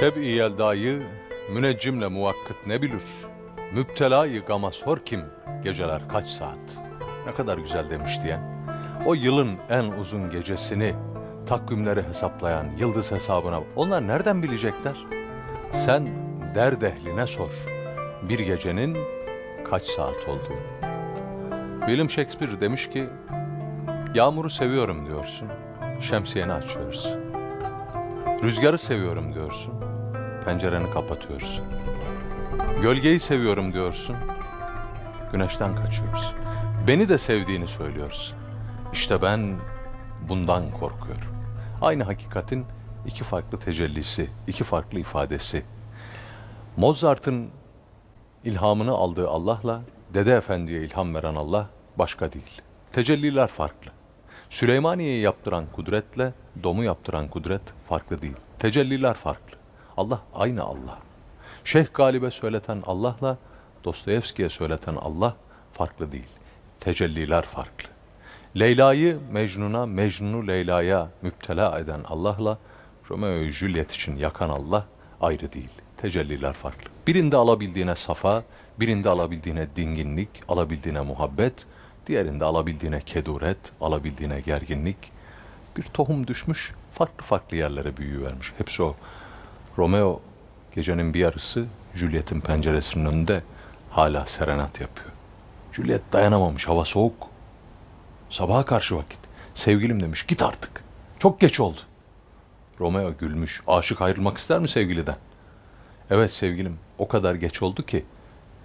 Şeb-i yeldayı müneccimle muvakkıt ne bilir? Müptelayı gama sor kim? Geceler kaç saat? Ne kadar güzel demiş diyen. O yılın en uzun gecesini takvimleri hesaplayan yıldız hesabına onlar nereden bilecekler? Sen derd ehline sor. Bir gecenin kaç saat olduğunu. William Shakespeare demiş ki Yağmuru seviyorum diyorsun. Şemsiyeni açıyoruz. Rüzgarı seviyorum diyorsun. Pencereni kapatıyoruz. Gölgeyi seviyorum diyorsun. Güneşten kaçıyoruz. Beni de sevdiğini söylüyorsun. İşte ben bundan korkuyorum. Aynı hakikatin iki farklı tecellisi, iki farklı ifadesi. Mozart'ın ilhamını aldığı Allah'la Dede Efendi'ye ilham veren Allah başka değil. Tecelliler farklı. Süleymaniye'yi yaptıran kudretle domu yaptıran kudret farklı değil. Tecelliler farklı. Allah aynı Allah. Şeyh Galip'e söyleten Allah'la Dostoyevski'ye söyleten Allah farklı değil. Tecelliler farklı. Leyla'yı Mecnun'a, Mecnun'u Leyla'ya müptela eden Allah'la Romeo'yu Juliet için yakan Allah ayrı değil. Tecelliler farklı. Birinde alabildiğine safa, birinde alabildiğine dinginlik, alabildiğine muhabbet, diğerinde alabildiğine keduret, alabildiğine gerginlik. Bir tohum düşmüş, farklı farklı yerlere büyüyüvermiş. Hepsi o. Romeo gecenin bir yarısı Juliet'in penceresinin önünde hala serenat yapıyor. Juliet dayanamamış, hava soğuk. Sabaha karşı vakit. Sevgilim demiş, git artık. Çok geç oldu. Romeo gülmüş. Aşık ayrılmak ister mi sevgiliden? Evet sevgilim, o kadar geç oldu ki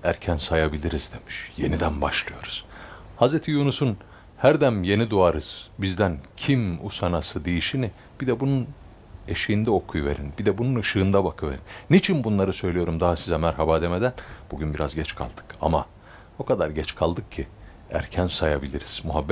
erken sayabiliriz demiş. Yeniden başlıyoruz. Hazreti Yunus'un her dem yeni doğarız. Bizden kim usanası deyişini bir de bunun eşiğinde okuyuverin. Bir de bunun ışığında bakıverin. Niçin bunları söylüyorum daha size merhaba demeden? Bugün biraz geç kaldık ama o kadar geç kaldık ki erken sayabiliriz. Muhabbet